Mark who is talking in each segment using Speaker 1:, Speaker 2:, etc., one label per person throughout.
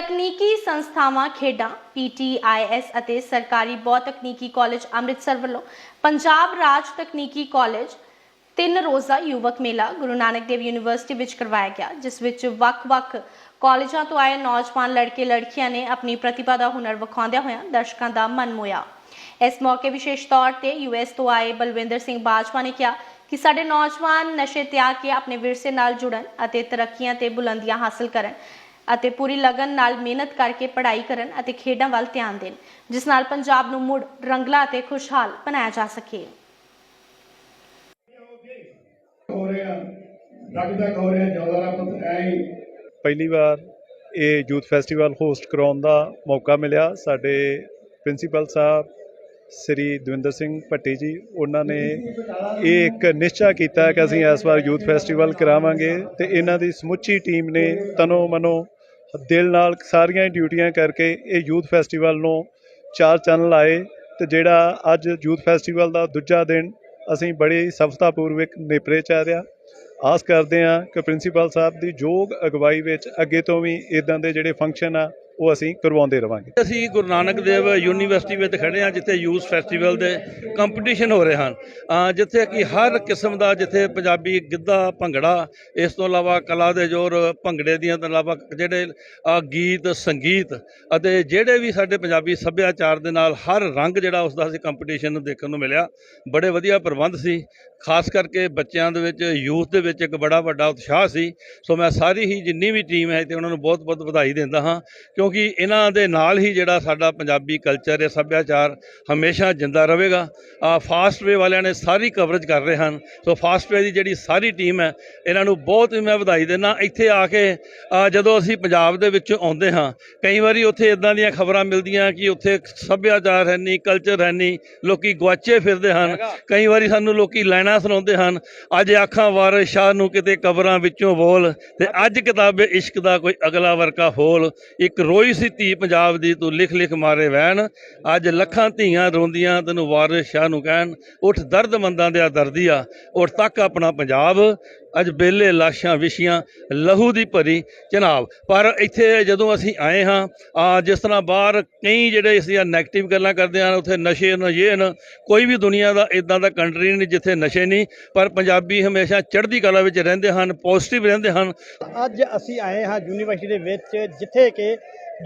Speaker 1: ਤਕਨੀਕੀ ਸੰਸਥਾਵਾਂ ਖੇਡਾਂ ਪੀਟੀਆਈਐਸ ਅਤੇ ਸਰਕਾਰੀ ਬਹੁ ਤਕਨੀਕੀ ਕਾਲਜ ਅੰਮ੍ਰਿਤਸਰ ਵੱਲੋਂ ਪੰਜਾਬ ਰਾਜ ਤਕਨੀਕੀ ਕਾਲਜ ਤਿੰਨ ਰੋਜ਼ਾ ਯੁਵਕ ਮੇਲਾ ਗੁਰੂ ਨਾਨਕ ਦੇਵ ਯੂਨੀਵਰਸਿਟੀ ਵਿੱਚ ਕਰਵਾਇਆ ਗਿਆ, ਜਿਸ ਵਿੱਚ ਵੱਖ-ਵੱਖ ਕਾਲਜਾਂ ਤੋਂ ਆਏ ਨੌਜਵਾਨ ਲੜਕੇ ਲੜਕੀਆਂ ਨੇ ਆਪਣੀ ਪ੍ਰਤਿਭਾ ਦਾ ਹੁਨਰ ਵਿਖਾਉਂਦਿਆਂ ਹੋਇਆਂ ਦਰਸ਼ਕਾਂ ਦਾ ਮਨ ਮੋਇਆ ਇਸ ਮੌਕੇ ਵਿਸ਼ੇਸ਼ ਤੌਰ ਤੇ ਯੂਐਸ ਤੋਂ ਆਏ ਬਲਵਿੰਦਰ ਸਿੰਘ ਬਾਜਵਾ ਨੇ ਕਿਹਾ ਕਿ ਸਾਡੇ ਨੌਜਵਾਨ ਨਸ਼ੇ ਤਿਆਗ ਕੇ ਆਪਣੇ ਵਿਰਸੇ ਨਾਲ ਜੁੜਨ ਅਤੇ ਤਰੱਕੀਆਂ ਤੇ ਬੁਲੰਦੀਆਂ ਹਾਸਲ ਕਰਨ ਅਤੇ ਪੂਰੀ ਲਗਨ ਨਾਲ ਮਿਹਨਤ ਕਰਕੇ ਪੜ੍ਹਾਈ ਕਰਨ ਅਤੇ ਖੇਡਾਂ ਵੱਲ ਧਿਆਨ ਦੇਣ, ਜਿਸ ਨਾਲ ਪੰਜਾਬ ਨੂੰ ਮੁੜ ਰੰਗਲਾ ਅਤੇ ਖੁਸ਼ਹਾਲ ਬਣਾਇਆ ਜਾ ਸਕੇ।
Speaker 2: ਹੋ ਰਿਹਾ ਰੱਬ ਹੋ ਰਿਹਾ ਜਿਉਂਦਾ ਰੱਬ ਐ
Speaker 3: ਪਹਿਲੀ ਵਾਰ ਇਹ ਯੂਥ ਫੈਸਟੀਵਲ ਹੋਸਟ ਕਰਾਉਣ ਦਾ ਮੌਕਾ ਮਿਲਿਆ। ਸਾਡੇ ਪ੍ਰਿੰਸੀਪਲ ਸਾਹਿਬ, ਸ੍ਰੀ ਦਵਿੰਦਰ ਸਿੰਘ ਭੱਟੀ ਜੀ, ਉਹਨਾਂ ਨੇ ਇਹ ਇੱਕ ਨਿਸ਼ਚਾ ਕੀਤਾ ਕਿ ਅਸੀਂ ਇਸ ਵਾਰ ਯੂਥ ਫੈਸਟੀਵਲ ਕਰਾਵਾਂਗੇ ਤੇ ਇਹਨਾਂ ਦੀ ਸਮੁੱਚੀ ਟੀਮ ਨੇ ਤਨੋ ਮਨੋ ਦਿਲ ਨਾਲ ਸਾਰੀਆਂ ਹੀ ਡਿਊਟੀਆਂ ਕਰਕੇ ਇਹ ਯੂਥ ਫੈਸਟੀਵਲ ਨੂੰ ਚਾਰ ਚੰਨ ਲਾਏ ਤੇ ਜਿਹੜਾ ਅੱਜ ਯੂਥ ਫੈਸਟੀਵਲ ਦਾ ਦੂਜਾ ਦਿਨ ਅਸੀਂ ਬੜੀ ਸਫਲਤਾਪੂਰਵਕ ਨੇਪਰੇ ਰਿਹਾ ਆਸ ਕਰਦੇ ਹਾਂ ਕਿ ਪ੍ਰਿੰਸੀਪਲ ਸਾਹਿਬ ਦੀ ਯੋਗ ਅਗਵਾਈ ਵਿੱਚ ਅੱਗੇ ਤੋਂ ਵੀ ਇਦਾਂ ਦੇ ਜਿਹੜੇ ਫੰਕਸ਼ਨ ਆ ਉਹ ਅਸੀਂ ਕਰਵਾਉਂਦੇ ਰਵਾਂਗੇ।
Speaker 4: ਅਸੀਂ ਗੁਰੂ ਨਾਨਕ ਦੇਵ ਯੂਨੀਵਰਸਿਟੀ ਵਿੱਚ ਖੜੇ ਹਾਂ, ਜਿੱਥੇ ਯੂਥ ਫੈਸਟੀਵਲ ਦੇ ਕੰਪੀਟੀਸ਼ਨ ਹੋ ਰਹੇ ਹਨ। ਜਿੱਥੇ ਕਿ ਹਰ ਕਿਸਮ ਦਾ ਜਿੱਥੇ ਪੰਜਾਬੀ ਗਿੱਧਾ, ਭੰਗੜਾ, ਇਸ ਤੋਂ ਇਲਾਵਾ ਕਲਾ ਦੇ ਜੋਰ, ਭੰਗੜੇ ਦੀਆਂ ਤੋਂ ਇਲਾਵਾ ਜਿਹੜੇ ਗੀਤ, ਸੰਗੀਤ ਅਤੇ ਜਿਹੜੇ ਵੀ ਸਾਡੇ ਪੰਜਾਬੀ ਸੱਭਿਆਚਾਰ ਦੇ ਨਾਲ ਹਰ ਰੰਗ ਜਿਹੜਾ ਉਸ ਦਾ ਅਸੀਂ ਕੰਪੀਟੀਸ਼ਨ ਦੇਖਣ ਨੂੰ ਮਿਲਿਆ। ਬੜੇ ਵਧੀਆ ਪ੍ਰਬੰਧ ਸੀ। ਖਾਸ ਕਰਕੇ ਬੱਚਿਆਂ ਦੇ ਵਿੱਚ, ਯੂਥ ਦੇ ਵਿੱਚ ਇੱਕ ਬੜਾ ਵੱਡਾ ਉਤਸ਼ਾਹ ਸੀ। ਸੋ ਮੈਂ ਸਾਰੀ ਹੀ ਜਿੰਨੀ ਵੀ ਟੀਮ ਹੈ ਤੇ ਉਹਨਾਂ ਨੂੰ ਬਹੁਤ ਬਹੁਤ ਵਧਾਈ ਦਿੰਦਾ ਹਾਂ। ਕਿਉਂਕਿ ਇਹਨਾਂ ਦੇ ਨਾਲ ਹੀ ਜਿਹੜਾ ਸਾਡਾ ਪੰਜਾਬੀ ਕਲਚਰ ਹੈ ਸੱਭਿਆਚਾਰ ਹਮੇਸ਼ਾ ਜਿੰਦਾ ਰਹੇਗਾ। ਆ ਫਾਸਟ ਵੇ ਵਾਲਿਆਂ ਨੇ ਸਾਰੀ ਕਵਰੇਜ ਕਰ ਰਹੇ ਹਨ। ਸੋ ਫਾਸਟ ਵੇ ਦੀ ਜਿਹੜੀ ਸਾਰੀ ਟੀਮ ਹੈ ਇਹਨਾਂ ਨੂੰ ਬਹੁਤ ਹੀ ਮੈਂ ਵਧਾਈ ਦਿੰਦਾ। ਇੱਥੇ ਆ ਕੇ ਜਦੋਂ ਅਸੀਂ ਪੰਜਾਬ ਦੇ ਵਿੱਚੋਂ ਆਉਂਦੇ ਹਾਂ ਕਈ ਵਾਰੀ ਉੱਥੇ ਇਦਾਂ ਦੀਆਂ ਖਬਰਾਂ ਮਿਲਦੀਆਂ ਕਿ ਉੱਥੇ ਸੱਭਿਆਚਾਰ ਹੈ ਨਹੀਂ ਕਲਚਰ ਹੈ ਨਹੀਂ ਲੋਕੀ ਗਵਾਚੇ ਫਿਰਦੇ ਹਨ। ਕਈ ਵਾਰੀ ਸਾਨੂੰ ਲੋਕੀ ਲਾਈਨਾਂ ਸੁਣਾਉਂਦੇ ਹਨ ਅੱਜ ਆਖਾਂ ਵਾਰਿਸ ਸ਼ਾਹ ਨੂੰ ਕਿਤੇ ਕਬਰਾਂ ਵਿੱਚੋਂ ਬੋਲ ਤੇ ਅੱਜ ਕਿਤਾਬੇ ਇਸ਼ਕ ਦਾ ਕੋਈ ਅਗਲਾ ਵਰਕਾ ਫੋਲ ਇੱਕ ਰੋਈ ਸੀ ਧੀ ਪੰਜਾਬ ਦੀ ਤੂੰ ਲਿਖ ਲਿਖ ਮਾਰੇ ਵੈਣ। ਅੱਜ ਲੱਖਾਂ ਧੀਆਂ ਰੋਂਦੀਆਂ, ਤੈਨੂੰ ਵਾਰਿਸ ਸ਼ਾਹ ਨੂੰ ਕਹਿਣ, ਉੱਠ ਦਰਦਮੰਦਾਂ ਦੇ ਦਰਦੀ ਆ, ਉੱਠ ਤੱਕ ਆਪਣਾ ਪੰਜਾਬ। ਅੱਜ ਬੇਲੇ ਲਾਸ਼ਾਂ ਵਿਸ਼ੀਆਂ ਲਹੂ ਦੀ ਭਰੀ ਜਨਾਬ ਪਰ ਇੱਥੇ ਜਦੋਂ ਅਸੀਂ ਆਏ ਹਾਂ, ਆ ਜਿਸ ਤਰ੍ਹਾਂ ਬਾਹਰ ਕਈ ਜਿਹੜੇ ਅਸੀਂ ਨੈਗੇਟਿਵ ਗੱਲਾਂ ਕਰਦੇ ਹਾਂ ਉੱਥੇ ਨਸ਼ੇ ਨ ਇਹ ਨ, ਕੋਈ ਵੀ ਦੁਨੀਆ ਦਾ ਇਦਾਂ ਦਾ ਕੰਟਰੀ ਨਹੀਂ ਜਿੱਥੇ ਨਸ਼ੇ ਨਹੀਂ, ਪਰ ਪੰਜਾਬੀ ਹਮੇਸ਼ਾ ਚੜ੍ਹਦੀ ਕਲਾ ਵਿੱਚ ਰਹਿੰਦੇ ਹਨ ਪੋਜ਼ਿਟਿਵ ਰਹਿੰਦੇ ਹਨ।
Speaker 5: ਅੱਜ ਅਸੀਂ ਆਏ ਹਾਂ ਯੂਨੀਵਰਸਿਟੀ ਦੇ ਵਿੱਚ, ਜਿੱਥੇ ਕਿ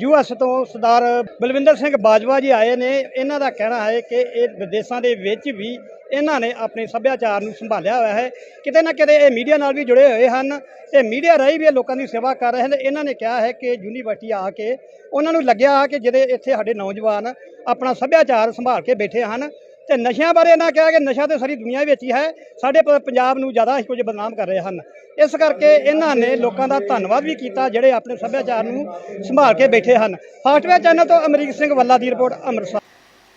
Speaker 5: ਯੂਐਸ ਤੋਂ ਸਰਦਾਰ ਬਲਵਿੰਦਰ ਸਿੰਘ ਬਾਜਵਾ ਜੀ ਆਏ ਨੇ। ਇਹਨਾਂ ਦਾ ਕਹਿਣਾ ਹੈ ਕਿ ਇਹ ਵਿਦੇਸ਼ਾਂ ਦੇ ਵਿੱਚ ਵੀ ਇਹਨਾਂ ਨੇ ਆਪਣੇ ਸੱਭਿਆਚਾਰ ਨੂੰ ਸੰਭਾਲਿਆ ਹੋਇਆ ਹੈ। ਕਿਤੇ ਨਾ ਕਿਤੇ ਇਹ ਮੀਡੀਆ ਨਾਲ ਵੀ ਜੁੜੇ ਹੋਏ ਹਨ। ਤੇ ਮੀਡੀਆ ਰਾਹੀਂ ਵੀ ਇਹ ਲੋਕਾਂ ਦੀ ਸੇਵਾ ਕਰ ਰਹੇ ਹਨ। ਇਹਨਾਂ ਨੇ ਕਿਹਾ ਹੈ ਕਿ ਯੂਨੀਵਰਸਿਟੀ ਆ ਕੇ ਉਹਨਾਂ ਨੂੰ ਲੱਗਿਆ ਕਿ ਜਿਹੜੇ ਇੱਥੇ ਸਾਡੇ ਨੌਜਵਾਨ ਆਪਣਾ ਸੱਭਿਆਚਾਰ ਸੰਭਾਲ ਕੇ ਬੈਠੇ ਹਨ। ਤੇ ਨਸ਼ਿਆਂ ਬਾਰੇ ਇਹਨਾਂ ਕਿਹਾ ਕਿ ਨਸ਼ਾ ਤੇ ਸਾਰੀ ਦੁਨੀਆ ਵਿੱਚ ਹੀ ਹੈ। ਸਾਡੇ ਪੰਜਾਬ ਨੂੰ ਜ਼ਿਆਦਾ ਹੀ ਕੁਝ ਬਦਨਾਮ ਕਰ ਰਹੇ ਹਨ। ਇਸ ਕਰਕੇ ਇਹਨਾਂ ਨੇ ਲੋਕਾਂ ਦਾ ਧੰਨਵਾਦ ਵੀ ਕੀਤਾ, ਜਿਹੜੇ ਆਪਣੇ ਸੱਭਿਆਚਾਰ ਨੂੰ ਸੰਭਾਲ ਕੇ ਬੈਠੇ ਹਨ। ਫਾਸਟਵੇਅਰ ਚੈਨਲ ਤੋਂ ਅਮਰੀਕ ਸਿੰਘ ਵੱਲਾ ਦੀ ਰਿਪੋਰਟ, ਅੰਮ੍ਰਿਤਸਰ।